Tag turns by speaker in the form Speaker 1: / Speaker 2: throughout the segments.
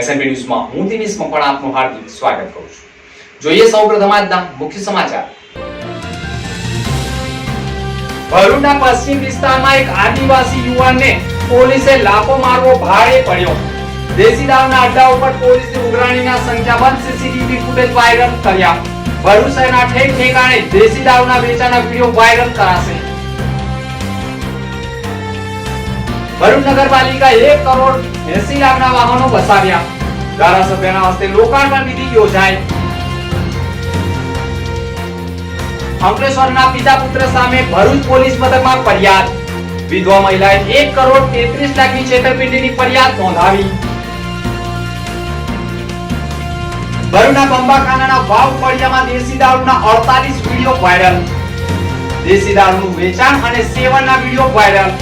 Speaker 1: એસએનબી ન્યૂઝમાં હું દિનેશ મકવાણા આપનું હાર્દિક સ્વાગત કરું છું. જોઈએ સૌપ્રથમ આજના મુખ્ય સમાચાર. ભરૂચના પશ્ચિમ વિસ્તારમાં એક આદિવાસી યુવાનને પોલીસે લાફો મારવો ભારે પડ્યો. દેશી દારૂના અડ્ડા ઉપર પોલીસની ઉઘરાણીના સંખ્યાબંધ સીસીટીવી ફૂટેજ વાયરલ કર્યા. ભરૂચ શહેરના ઠેક ઠેકાણે દેશી દારૂના વેચાણના વીડિયો વાયરલ કરાશે. ભરૂચ નગરપાલિકા એક કરોડ એસી લાખના વાહનો વસાવ્યા. ધારાસભ્યના હસ્તે લોકાર્પણ વિધિ યોજાય. અંકલેશ્વરના પિતા પુત્ર સામે ભરૂચ પોલીસ મથકમાં ફરિયાદ. વિધવા મહિલાએ એક કરોડ તેત્રીસ લાખની છેતરપિંડીની ફરિયાદ નોંધાવી. ભરૂચના બંબાખાનાના વાવ ફળિયામાં દેશી દારૂના અડતાલીસ વીડિયો વાયરલ. દેશી દારૂનું વેચાણ અને સેવનના વીડિયો વાયરલ.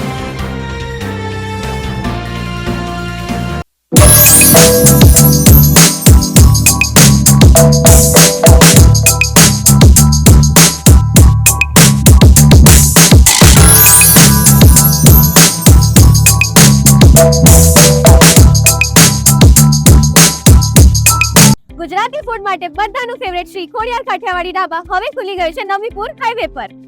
Speaker 2: ગુજરાતી ફૂડ માટે બધાનું ફેવરેટ શ્રી ખોડિયાર કાઠિયાવાડી ઢાબા હવે ખુલી ગયું છે નવીપુર હાઈવે પર.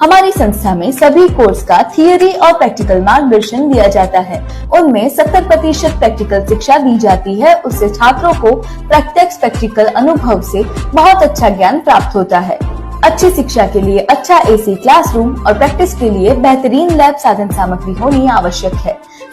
Speaker 3: हमारी संस्था में सभी कोर्स का थियोरी और प्रैक्टिकल मार्गदर्शन दिया जाता है। उनमें 70 प्रतिशत प्रैक्टिकल शिक्षा दी जाती है। उससे छात्रों को प्रत्यक्ष प्रैक्टिकल अनुभव से बहुत अच्छा ज्ञान प्राप्त होता है। अच्छी शिक्षा के लिए अच्छा एसी क्लासरूम और प्रैक्टिस के लिए बेहतरीन लैब साधन सामग्री होनी आवश्यक है।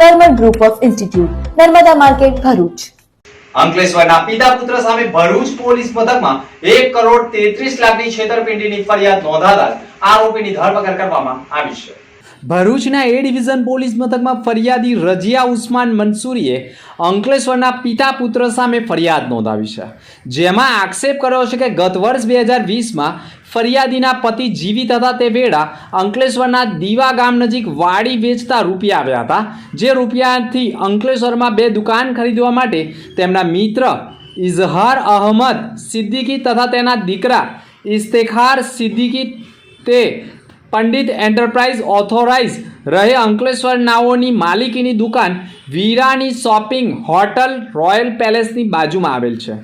Speaker 3: Karmal group of institute Narmada market, Bharuch.
Speaker 1: અંકલેશ્વરના પિતા પુત્ર સામે ભરૂચ પોલીસ મથકમાં એક કરોડ તેત્રીસ લાખની છેતરપિંડીની ફરિયાદ નોંધાતા આરોપીની ધરપકડ કરવામાં આવી છે.
Speaker 4: ભરૂચના એ ડિવિઝન પોલીસ મથકમાં ફરિયાદી રજિયા ઉસ્માન મંસૂરીએ અંકલેશ્વરના પિતા પુત્ર સામે ફરિયાદ નોંધાવી છે. જેમાં આક્ષેપ કર્યો છે કે ગત વર્ષ બે હજાર વીસમાં ફરિયાદીના પતિ જીવિત હતા તે વેળા અંકલેશ્વરના દીવા ગામ નજીક વાડી વેચતા રૂપિયા આવ્યા હતા, જે રૂપિયાથી અંકલેશ્વરમાં બે દુકાન ખરીદવા માટે તેમના મિત્ર ઇઝહાર અહમદ સિદ્દીકી તથા તેના દીકરા ઇસ્તેખાર સિદ્દીકી તે પંડિત એન્ટરપ્રાઇઝ ઓથોરાઇઝ રહે અંકલેશ્વર નાઓની માલિકીની દુકાન વીરાની શોપિંગ હોટલ રોયલ પેલેસની બાજુમાં આવેલ છે.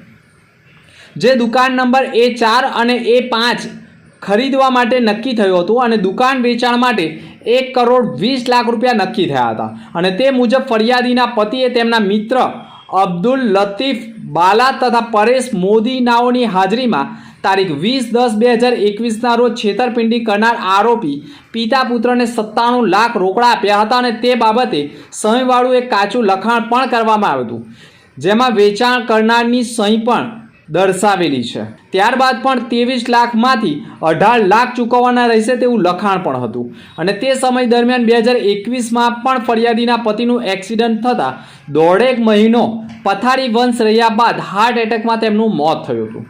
Speaker 4: જે દુકાન નંબર એ ચાર અને એ પાંચ ખરીદવા માટે નક્કી થયું હતું અને દુકાન વેચાણ માટે એક કરોડ વીસ લાખ રૂપિયા નક્કી થયા હતા. અને તે મુજબ ફરિયાદીના પતિએ તેમના મિત્ર અબ્દુલ લતીફ બાલા તથા પરેશ મોદી નાઓની હાજરીમાં તારીખ વીસ દસ બે હજાર એકવીસના રોજ છેતરપિંડી કરનાર આરોપી પિતા પુત્રને સત્તાણું લાખ રોકડા આપ્યા હતા અને તે બાબતે સહીવાળું એક કાચું લખાણ પણ કરવામાં આવ્યું હતું, જેમાં વેચાણ કરનારની સહી પણ દર્શાવેલી છે. ત્યારબાદ પણ ત્રેવીસ લાખમાંથી અઢાર લાખ ચૂકવવાના રહેશે તેવું લખાણ પણ હતું અને તે સમય દરમિયાન બે હજાર એકવીસમાં પણ ફરિયાદીના પતિનું એક્સિડન્ટ થતાં દોઢેક મહિનો પથારી વંશ રહ્યા બાદ હાર્ટ એટેકમાં તેમનું મોત થયું હતું.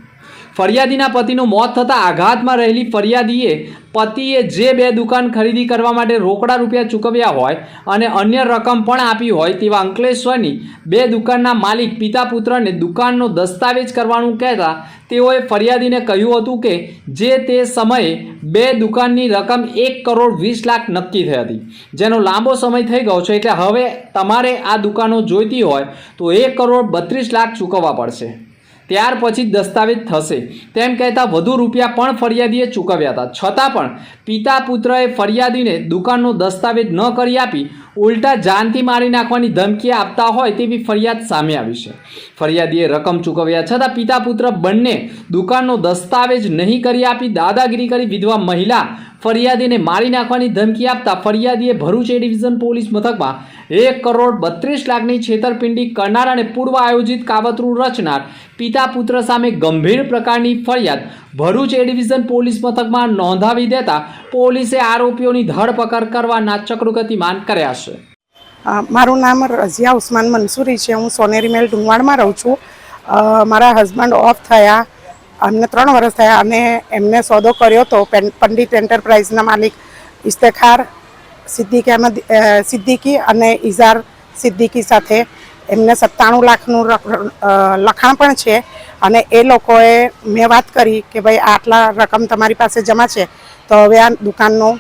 Speaker 4: ફરિયાદીના પતિનું મોત થતાં આઘાતમાં રહેલી ફરિયાદીએ પતિએ જે બે દુકાન ખરીદી કરવા માટે રોકડા રૂપિયા ચૂકવ્યા હોય અને અન્ય રકમ પણ આપી હોય તેવા અંકલેશ્વરની બે દુકાનના માલિક પિતા પુત્રને દુકાનનો દસ્તાવેજ કરવાનું કહેતા તેઓએ ફરિયાદીને કહ્યું હતું કે જે તે સમયે બે દુકાનની રકમ એક કરોડ વીસ લાખ નક્કી થઈ હતી. જેનો લાંબો સમય થઈ ગયો છે એટલે હવે તમારે આ દુકાનો જોઈતી હોય તો એક કરોડ બત્રીસ લાખ ચૂકવવા પડશે. ત્યાર પછી દસ્તાવેજ થશે. તેમ કહેતા વધુ રૂપિયા પણ ફરિયાદીએ ચૂકવ્યા હતા. છતાં પણ પિતા પુત્રએ ફરિયાદીને દુકાનનો દસ્તાવેજ ન કરી આપી, ઉલટા જાનથી મારી નાખવાની ધમકી આપતા હોય તેવી ફરિયાદ સામે આવી છે. ફરિયાદીએ રકમ ચૂકવ્યા છતાં પિતા પુત્ર બંને દુકાનનો દસ્તાવેજ નહીં કરી આપી દાદાગીરી કરી વિધવા મહિલા ફરિયાદીને મારી નાખવાની ધમકી આપતા ફરિયાદીએ ભરૂચ એ ડિવિઝન પોલીસ મથકમાં એક કરોડ બત્રીસ લાખની છેતરપિંડી કરનાર અને પૂર્વ આયોજિત કાવતરું રચનાર પિતા પુત્ર સામે ગંભીર પ્રકારની ફરિયાદ ભરૂચ એ ડિવિઝન પોલીસ મથકમાં નોંધાવી દેતા પોલીસે આરોપીઓની ધરપકડ કરવાના ચક્રુગતિમાન કર્યા છે.
Speaker 5: મારું નામ રઝિયા ઉસ્માન મંસૂરી છે. હું સોનેરી મેલ ડુંગવાડમાં રહું છું. મારા હસબન્ડ ઓફ થયા, અમને ત્રણ વર્ષ થયા અને એમને સોદો કર્યો હતો પંડિત એન્ટરપ્રાઇઝના માલિક ઇસ્તેખાર સિદ્દીકી અહેમદ સિદ્દીકી અને ઇઝાર સિદ્દીકી સાથે એમને સત્તાણું લાખનું લખાણ પણ છે અને એ લોકોએ મેં વાત કરી કે ભાઈ આટલા રકમ તમારી પાસે જમા છે, તો હવે આ દુકાનનો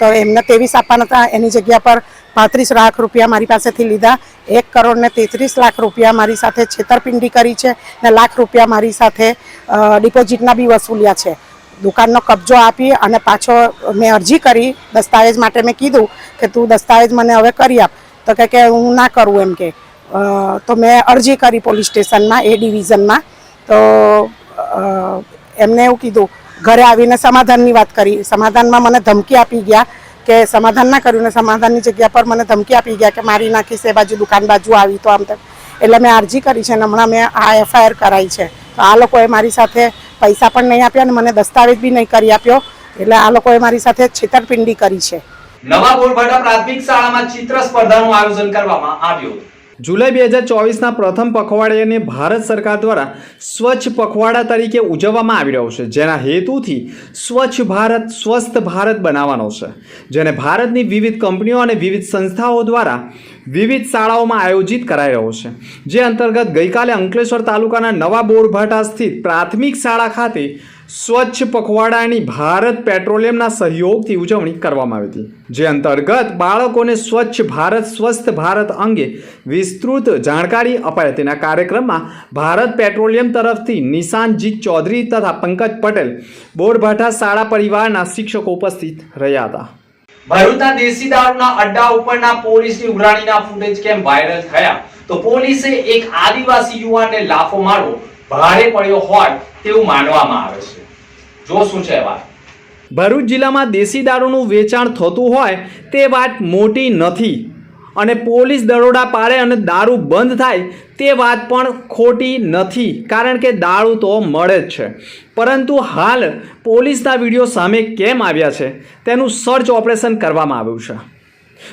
Speaker 5: તો એમને ત્રેવીસ આપવાના હતા, એની જગ્યા પર પાંત્રીસ લાખ રૂપિયા મારી પાસેથી લીધા, એક કરોડ ને તેત્રીસ લાખ રૂપિયા મારી સાથે છેતરપિંડી કરી છે ને લાખ રૂપિયા મારી સાથે ડિપોઝિટના બી વસૂલ્યા છે. દુકાનનો કબજો આપી અને પાછો મેં અરજી કરી, દસ્તાવેજ માટે મેં કીધું કે તું દસ્તાવેજ મને હવે કરી આપ. તો કહે કે હું ના કરું એમ કે. તો મેં અરજી કરી પોલીસ સ્ટેશનમાં, એ ડિવિઝનમાં. તો એમને એવું કીધું, ઘરે આવીને સમાધાનની વાત કરી. સમાધાનમાં મને ધમકી આપી ગયા કે સમાધાન ના કર્યું ને સમાધાનની જગ્યા પર મને ધમકી આપી ગયા કે મારી નાખીશ એ બાજુ દુકાન બાજુ આવી તો આમ તેમ. એટલે મેં અરજી કરી છે અને હમણાં મેં આ એફઆઈઆર કરાઈ છે. આ લોકોએ મારી સાથે પૈસા પણ નહીં આપ્યા અને મને દસ્તાવેજ બી નહીં કરી આપ્યો. એટલે આ લોકોએ મારી સાથે છેતરપિંડી કરી છે.
Speaker 1: નવા બોરભાટા પ્રાથમિક શાળામાં ચિત્ર સ્પર્ધાનું આયોજન કરવામાં આવ્યું.
Speaker 4: જુલાઈ બે હજાર ચોવીસના પ્રથમ પખવાડિયાને ભારત સરકાર દ્વારા સ્વચ્છ પખવાડા તરીકે ઉજવવામાં આવી રહ્યો છે, જેના હેતુથી સ્વચ્છ ભારત, સ્વસ્થ ભારત બનાવવાનો છે. જેને ભારતની વિવિધ કંપનીઓ અને વિવિધ સંસ્થાઓ દ્વારા વિવિધ શાળાઓમાં આયોજિત કરાઈ રહ્યો છે. જે અંતર્ગત ગઈકાલે અંકલેશ્વર તાલુકાના નવા બોરભાટા સ્થિત પ્રાથમિક શાળા ખાતે સ્વચ્છ પખવાડાની ભારત પેટ્રોલિયમના સહયોગથી ઉજવણી કરવામાં આવી હતી, જે અંતર્ગત બાળકોને સ્વચ્છ ભારત, સ્વસ્થ ભારત અંગે વિસ્તૃત જાણકારી અપાઈ તેના કાર્યક્રમમાં ભારત પેટ્રોલિયમ તરફથી નિશાનજીત ચૌધરી તથા પંકજ પટેલ, બોરભાઠા શાળા પરિવારના શિક્ષકો ઉપસ્થિત રહ્યા હતા.
Speaker 1: ભરૂચના દેશી દારૂના અડ્ડા ઉપરના પોલીસની ઉઘરાણીના ફૂટેજ કેમ વાયરલ થયા? તો પોલીસે એક આદિવાસી યુવાનને લાફો મારવો ભારે પડ્યો હોય તેવું માનવામાં આવે છે. જો શું છે વાત?
Speaker 4: ભરૂચ જિલ્લામાં દેશી દારૂનું વેચાણ થતું હોય તે વાત મોટી નથી અને પોલીસ દરોડા પાડે અને દારૂ બંધ થાય તે વાત પણ ખોટી નથી કારણ કે દારૂ તો મળે જ છે. પરંતુ હાલ પોલીસના વીડિયો સામે કેમ આવ્યા છે તેનું સર્ચ ઓપરેશન કરવામાં આવ્યું છે.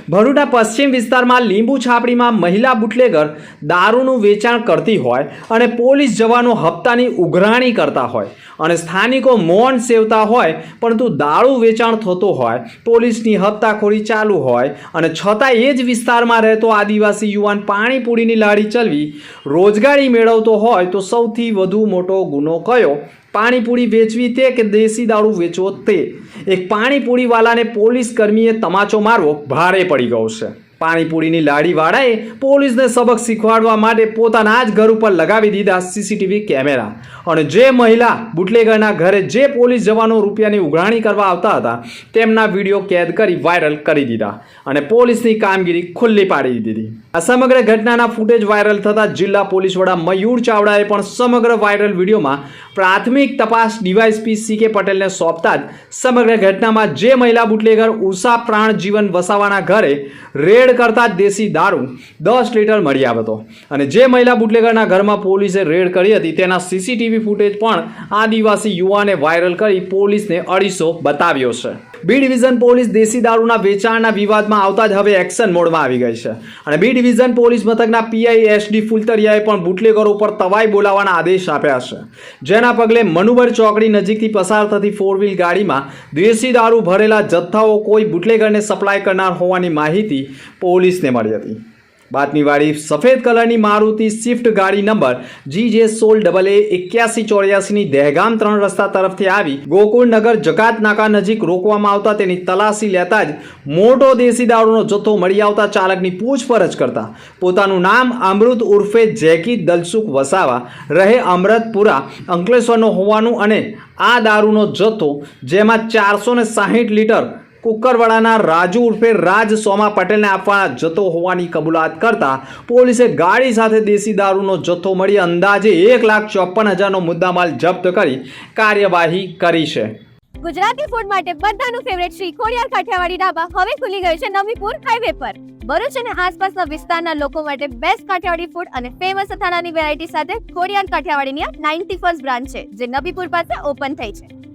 Speaker 4: ભરૂચના પશ્ચિમ વિસ્તારમાં લીંબુ છાપડીમાં મહિલા બુટલેગર દારૂનું વેચાણ કરતી હોય અને પોલીસ જવાનો હપ્તાની ઉઘરાણી કરતા હોય અને સ્થાનિકો મૌન સેવતા હોય, પરંતુ દારૂ વેચાણ થતો હોય, પોલીસની હપ્તાખોરી ચાલુ હોય અને છતાં એ જ વિસ્તારમાં રહેતો આદિવાસી યુવાન પાણીપુરીની લાડી ચલવી રોજગારી મેળવતો હોય તો સૌથી વધુ મોટો ગુનો કયો? પાણીપુરી વેચવી તે કે દેશી દારૂ વેચવો તે? એક પાણીપુરીવાલાને પોલીસ કર્મીએ તમાચો મારવો ભારે પડી ગયો છે. પાણીપુરીની લાડીવાળાએ પોલીસને સબક શીખવાડવા માટે પોતાના જ ઘર ઉપર લગાવી દીધા સીસીટીવી કેમેરા. અને જે મહિલા બુટલેગરના ઘરે જે પોલીસ જવાનો રૂપિયાની ઉઘરાણી કરવા આવતા હતા, તેમના વીડિયો કેદ કરી વાયરલ કરી દીધા અને પોલીસની કામગીરી ખુલ્લી પાડી દીધી. આ સમગ્ર ઘટનાના ફૂટેજ વાયરલ થતા જિલ્લા પોલીસ વડા મયુર ચાવડાએ પણ સમગ્ર વાયરલ વિડીયોમાં પ્રાથમિક તપાસ ડીવાયસપી સી કે પટેલને સોંપતા જ સમગ્ર ઘટનામાં જે મહિલા બુટલેગર ઉષા પ્રાણ જીવન વસાવાના ઘરે રેડ રેડ કરતા દેશી દારૂ દસ લીટર મળી આવ્યો અને જે મહિલા બુટલેગરના ઘરમાં પોલીસે રેડ કરી હતી, તેના સીસીટીવી ફૂટેજ પણ આદિવાસી યુવાને વાયરલ કરી પોલીસને અડીસો બતાવ્યો છે. બી ડિવિઝન પોલીસ દેશી દારૂના વેચાણના વિવાદમાં આવતા જ હવે એક્શન મોડમાં આવી ગઈ છે. અને બી ડિવિઝન પોલીસ મથકના પીઆઈ એસડી ફુલતરિયાએ પણ બુટલેગરો ઉપર તવાઈ બોલાવવાના આદેશ આપ્યા છે. જેના પગલે મનુબર ચોકડી નજીકથી પસાર થતી ફોર વ્હીલ ગાડીમાં દેશી દારૂ ભરેલા જથ્થાઓ કોઈ બુટલેગરને સપ્લાય કરનાર હોવાની માહિતી પોલીસને મળી હતી. બાતમીવાળી સફેદ કલરની મારુતિ સ્વિફ્ટ ગાડી નંબર જી જે સોળ ડબલ એ એક્યાસી ચોર્યાસીની દહેગામ ત્રણ રસ્તા તરફથી આવી ગોકુળનગર જકાત નાકા નજીક રોકવામાં આવતા તેની તલાશી લેતા જ મોટો દેશી દારૂનો જથ્થો મળી આવતા ચાલકની પૂછપરછ કરતા પોતાનું નામ અમૃત ઉર્ફે જેકી દલસુખ વસાવા, રહે અમૃતપુરા અંકલેશ્વરનો હોવાનું અને આ દારૂનો જથ્થો જેમાં ચારસો ને સાહીઠ લીટર કુકરવાડાના રાજુ ઉર્ફે રાજ સોમા પટેલને આપવાના જથ્થો હોવાની કબૂલાત કરતા પોલીસે ગાડી સાથે દેશી દારૂનો જથ્થો મળી અંદાજે એક લાખ ચોપન હજારનો મુદ્દામાલ જપ્ત કરી કાર્યવાહી કરી છે.
Speaker 2: ગુજરાતી ફૂડ માટે બધાનું ફેવરેટ શ્રી ખોડિયાર કાઠિયાવાડી ઢાબા હવે ખુલી ગયું છે નવીપુર હાઈવે પર. ભરૂચ અને આસપાસના વિસ્તારના લોકો માટે બેસ્ટ કાઠિયાવાડી ફૂડ અને ફેમસ અથાણાની વેરાયટી સાથે ખોડિયાર કાઠિયાવાડીની આ નાઇન્ટી ફર્સ્ટ બ્રાન્ચ છે, જે નબીપુર પાસે ઓપન થઈ છે.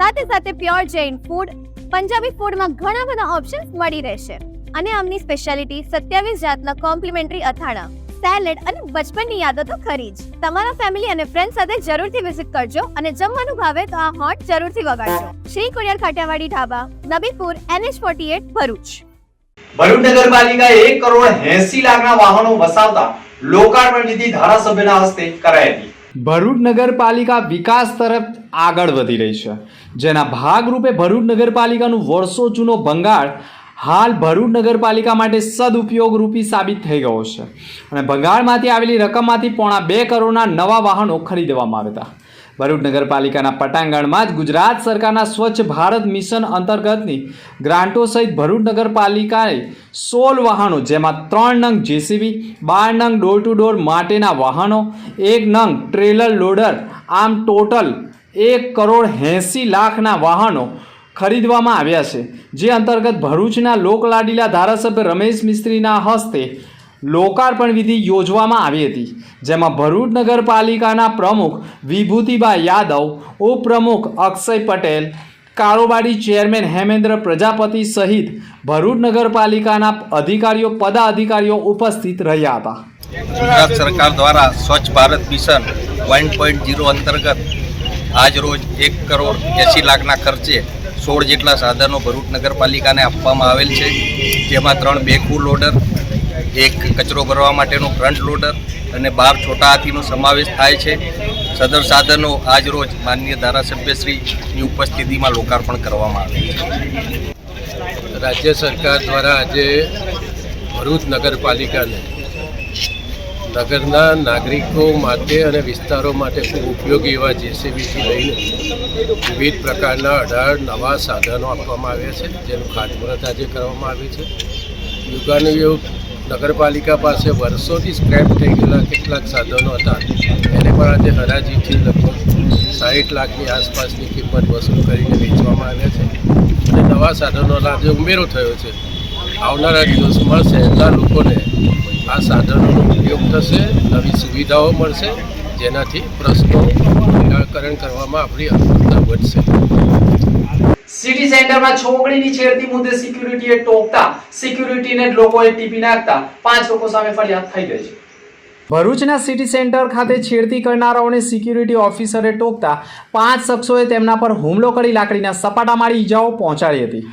Speaker 2: સાથે સાથે પ્યોર જૈન ફૂડ પંજાબી ફૂડમાં ઘણા બધા ઓપ્શન્સ મળી રહેશે. અને આમની સ્પેશિયાલિટી સત્યાવીસ જાતના કોમ્પ્લિમેન્ટરી અથાણા સેલેડ અને બચપનની યાદો તો ખરી જ. તમારા ફેમિલી અને ફ્રેન્ડ સાથે જરૂરથી વિઝિટ કરજો અને જમવાનું ભાવે તો આ હોટ જરૂરથી વગાડજો. Shri Khodiyar Kathiyawadi Dhaba Nabipur NH forty eight Bharuch.
Speaker 1: Bharuch નગરપાલિકા એક કરોડ એસી લાખના વાહનો વસાવતા લોકાર્પણ વિધિ ધારાસભ્યના હસ્તે કરાઈ હતી.
Speaker 4: ભરૂચ નગરપાલિકા વિકાસ તરફ આગળ વધી રહી છે. જેના ભાગરૂપે ભરૂચ નગરપાલિકાનું વર્ષો જૂનો ભંગાળ હાલ ભરૂચ નગરપાલિકા માટે સદુપયોગરૂપી સાબિત થઈ ગયો છે. અને ભંગાળમાંથી આવેલી રકમમાંથી પોણા બે કરોડના નવા વાહનો ખરીદવામાં આવ્યા હતા. ભરૂચ નગરપાલિકાના પટાંગણમાં જ ગુજરાત સરકારના સ્વચ્છ ભારત મિશન અંતર્ગતની ગ્રાન્ટો સહિત ભરૂચ નગરપાલિકાએ સોળ વાહનો, જેમાં ત્રણ નંગ જેસીબી, બાર નંગ ડોર ટુ ડોર માટેના વાહનો, એક નંગ ટ્રેલર લોડર, આમ ટોટલ એક કરોડ એંસી લાખના વાહનો ખરીદવામાં આવ્યા છે. જે અંતર્ગત ભરૂચના લોકલાડીલા ધારાસભ્ય રમેશ મિસ્ત્રીના હસ્તે લોકાર્પણ વિધિ યોજવામાં આવી હતી, જેમાં ભરૂચ નગરપાલિકાના પ્રમુખ વિભૂતિબા યાદવ, ઉપપ્રમુખ અક્ષય પટેલ કારોબારી ચેરમેન હેમેન્દ્ર પ્રજાપતિ સહિત ભરૂચ નગરપાલિકાના અધિકારીઓ, પદાધિકારીઓ ઉપસ્થિત રહ્યા હતા.
Speaker 6: ગુજરાત સરકાર દ્વારા Swachh Bharat mission one point zero અંતર્ગત આજ રોજ એક કરોડ એંસી લાખના ખર્ચે સોળ જેટલા સાધનો ભરૂચ નગરપાલિકાને આપવામાં આવેલ છે. જેમાં ત્રણ બેકુ લોડર એક કચરો ભરવા માટેનું ફ્રન્ટ લોડર અને બાર છોટા હાથીનો સમાવેશ થાય છે. સદર સાધનો આજ રોજ માનનીય ધારાસભ્યશ્રીની ઉપસ્થિતિમાં લોકાર્પણ કરવામાં આવે છે.
Speaker 7: રાજ્ય સરકાર દ્વારા આજે ભરૂચ નગરપાલિકાને નગરના નાગરિકો માટે અને વિસ્તારો માટે ખૂબ ઉપયોગી એવા જેસીબીથી લઈને વિવિધ પ્રકારના અઢાર નવા સાધનો આપવામાં આવ્યા છે, જેનું ખાતમુહૂર્ત આજે કરવામાં આવ્યું છે. યુગાનુયુગ નગરપાલિકા પાસે વર્ષોથી સ્ક્રેપ થઈ ગયેલા કેટલાક સાધનો હતા. એને પણ આજે હરાજીથી લગભગ સાઠ લાખની આસપાસની કિંમત વસૂલ કરીને વેચવામાં આવ્યા છે. અને નવા સાધનોનો આજે ઉમેરો થયો છે. આવનારા દિવસમાં શહેરના લોકોને આ સાધનોનો ઉપયોગ થશે, નવી સુવિધાઓ મળશે, જેનાથી પ્રશ્નો નિરાકરણ કરવામાં આપણી અનુકૂળતા વધશે.
Speaker 1: સિટી સેન્ટરમાં છોકરીની છેડતી મુદ્દે સિક્યુરિટીએ ટોકતા સિક્યુરિટીને લોકોએ ટીપી નાખતા, પાંચ લોકો સામે ફરિયાદ થઈ ગઈ છે.
Speaker 4: ભરૂચના સિટી સેન્ટર ખાતે છેડતી કરનારાઓને સિક્યુરિટી ઓફિસરે ટોકતા, પાંચ શખ્સોએ તેમના પર હુમલો કરી લાકડીના સપાટા મારી ઈજાઓ પહોંચાડી હતી.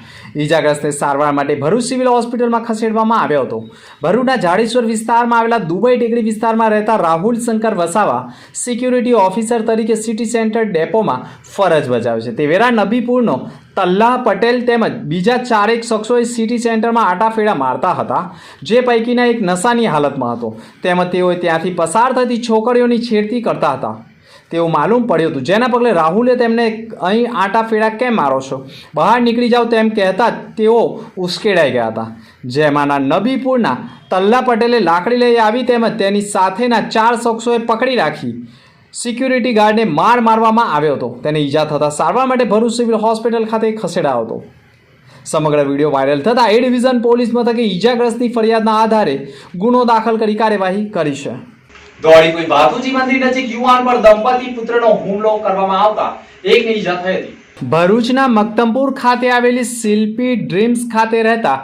Speaker 4: ઈજાગ્રસ્તને સારવાર માટે ભરૂચ સિવિલ હોસ્પિટલમાં ખસેડવામાં આવ્યો હતો. ભરૂચના જાડેશ્વર વિસ્તારમાં આવેલા દુબઈ ટેકરી વિસ્તારમાં રહેતા રાહુલ શંકર વસાવા સિક્યુરિટી ઓફિસર તરીકે સિટી સેન્ટર ડેપોમાં ફરજ બજાવે છે. તે વેરા નબીપુરનો તલ્લા પટેલ તેમજ બીજા ચારેક શખ્સોએ સિટી સેન્ટરમાં આટાફેરા મારતા હતા, જે પૈકીના એક નશાની હાલતમાં હતો. તેમજ તેઓએ ત્યાંથી પસાર થતી છોકરીઓની છેડતી કરતા હતા. તેવું માલુમ પડ્યું હતું. જેના પગલે રાહુલે તેમને અહીં આટાફેરા કેમ મારો છો? બહાર નીકળી જાઓ તેમ કહેતા તેઓ ઉશ્કેડાઈ ગયા હતા. જેમાંના નબીપુરના તલ્લા પટેલે લાકડી લઈ આવી તેમજ તેની સાથેના ચાર શખ્સોએ પકડી રાખી. સિક્યુરિટી ગાર્ડને માર મારવામાં આવ્યો હતો. તેને ઈજા થતાં સારવાર માટે ભરૂચ સિવિલ હોસ્પિટલ ખાતે ખસેડાયો હતો. સમગ્ર વીડિયો વાયરલ થતાં એ ડિવિઝન પોલીસ મથકે ઈજાગ્રસ્તની ફરિયાદના આધારે ગુનો દાખલ કરી કાર્યવાહી કરી છે.
Speaker 1: દોડી કોઈ બાપુજી મંદિર નજીક યુવાન પર દંપતી પુત્રનો હુમલો કરવામાં આવતા એકને ઈજા થઈ હતી.
Speaker 4: ભરૂચના મક્તમપુર ખાતે આવેલી શિલ્પી ડ્રીમ્સ ખાતે રહેતા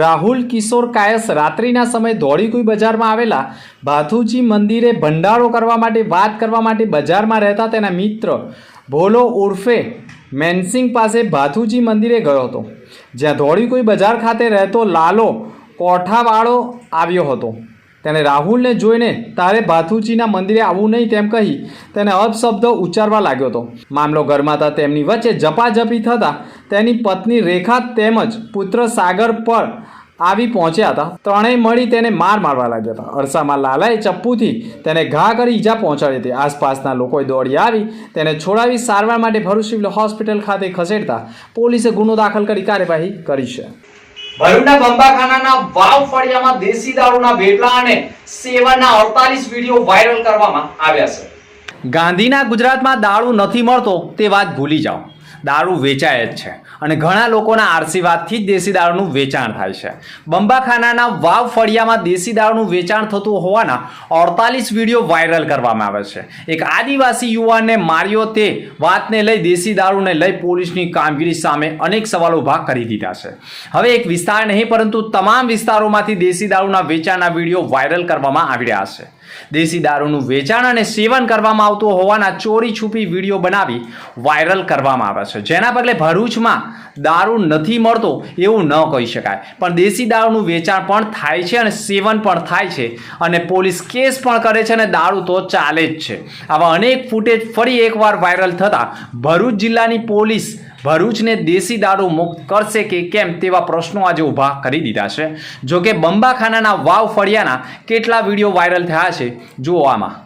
Speaker 4: રાહુલ કિશોર કાયસ રાત્રિના સમયે દોડીકુઈ બજારમાં આવેલા ભાથુજી મંદિરે ભંડારો કરવા માટે વાત કરવા માટે બજારમાં રહેતા તેના મિત્ર ભોલો ઉર્ફે મેનસિંગ પાસે ભાથુજી મંદિરે ગયો હતો. જ્યાં દોડીકુઈ બજાર ખાતે રહેતો લાલો કોઠાવાળો આવ્યો હતો. તેને રાહુલને જોઈને તારે ભાથુજીના મંદિરે આવવું નહીં તેમ કહી તેને અપશબ્દ ઉચ્ચારવા લાગ્યો હતો. મામલો ગરમાતા તેમની વચ્ચે જપાજપી થતાં તેની પત્ની રેખા તેમજ પુત્ર સાગર પર આવી પહોંચ્યા હતા. ત્રણેય મળી તેને માર મારવા લાગ્યા હતા. અરસામાં લાલાએ ચપ્પુથી તેને ઘા કરી ઈજા પહોંચાડી હતી. આસપાસના લોકોએ દોડી આવી તેને છોડાવી સારવાર માટે ભરૂચ સિવિલ હોસ્પિટલ ખાતે ખસેડતા પોલીસે ગુનો દાખલ કરી કાર્યવાહી કરી છે.
Speaker 1: ભરૂચના બંબાખાનાના વાવ ફળિયામાં દેશી દારૂના ભેટલા અને સેવનના 48 વીડિયો વાયરલ કરવામાં આવ્યા છે.
Speaker 4: ગાંધીના ગુજરાતમાં દારૂ નથી મળતો તે વાત ભૂલી જાઓ. દારૂ વેચાય જ છે. અને ઘણા લોકોના આશીર્વાદથી જ દેશી દારૂનું વેચાણ થાય છે. બંબાખાનાના વાવ ફળિયામાં દેશી દારૂનું વેચાણ થતું હોવાના અડતાલીસ વીડિયો વાયરલ કરવામાં આવે છે. એક આદિવાસી યુવાનને માર્યો તે વાતને લઈ દેશી દારૂને લઈ પોલીસની કામગીરી સામે અનેક સવાલો ઊભા કરી દીધા છે. હવે એક વિસ્તાર નહીં, પરંતુ તમામ વિસ્તારોમાંથી દેશી દારૂના વેચાણના વીડિયો વાયરલ કરવામાં આવી રહ્યા છે. દેશી દારૂનું વેચાણ અને સેવન કરવામાં આવતું હોવાના ચોરી છુપી વીડિયો બનાવી વાયરલ કરવામાં આવે છે. જેના પગલે ભરૂચમાં દારૂ નથી મળતો એવું ન કહી શકાય. પણ દેશી દારૂનું વેચાણ પણ થાય છે અને સેવન પણ થાય છે અને પોલીસ કેસ પણ કરે છે અને દારૂ તો ચાલે જ છે. આવા અનેક ફૂટેજ ફરી એકવાર વાયરલ થતાં ભરૂચ જિલ્લાની પોલીસ ભરૂચને દેશી દારૂ મુક્ત કરશે કે કેમ તેવા પ્રશ્નો આજે ઊભા કરી દીધા છે. જોકે બંબાખાનાના વાવ ફળિયાના કેટલા વીડિયો વાયરલ થયા છે, જુઓ આમાં.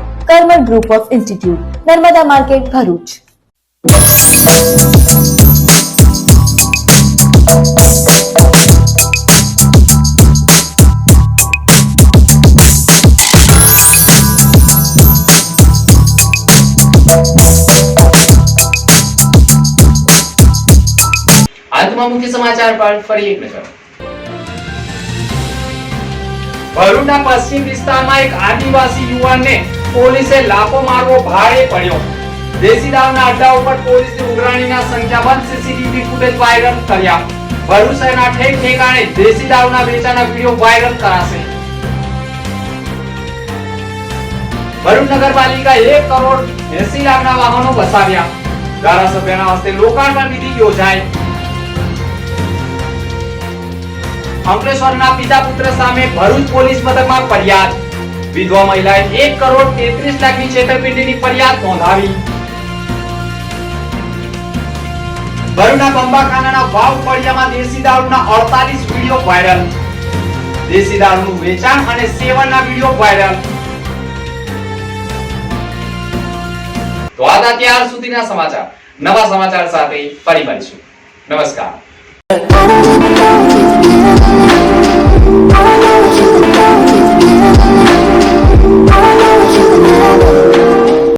Speaker 3: Parmal group of institute Narmada market
Speaker 4: Bharuch. મુખ્ય સમાચાર પર ફરી એક નજર. ભરૂચના પશ્ચિમ વિસ્તારમાં એક આદિવાસી યુવાનને પોલીસે લાફો મારવો ભારે પડ્યો. દેશીદારના અડ્ડા ઉપર પોલીસની ઉઘરાણીના સંખ્યાબંધ સીસીટીવી ફૂટેજ વાયરલ કર્યા. ભરૂચ ઠેક ઠેકાણે દેશીદારના વેચાણના વીડિયો વાયરલ કરાશે. ભરૂચ નગરપાલિકા એક કરોડ એસી લાખના વાહનો વસાવ્યા. ધારાસભ્યના હસ્તે લોકાર્પણ વિધિ યોજાઈ. અંકલેશ્વરના પિતા પુત્ર સામે ભરૂચ પોલીસ મથકમાં ફરિયાદ. વિધવા મહિલાએ એક કરોડ તેત્રીસ લાખની છેતરપિંડીની ફરિયાદ નોંધાવી. ભરૂચના બંબાખાનાના વાવ ફળિયામાં દેશી દારૂના અડતાલીસ વીડિયો વાયરલ. દેશી દારૂનું વેચાણ અને સેવનના વીડિયો વાયરલ. તો આ ત્યાર સુધીના સમાચાર. નવા સમાચાર સાથે ફરી મળીશું. નમસ્કાર.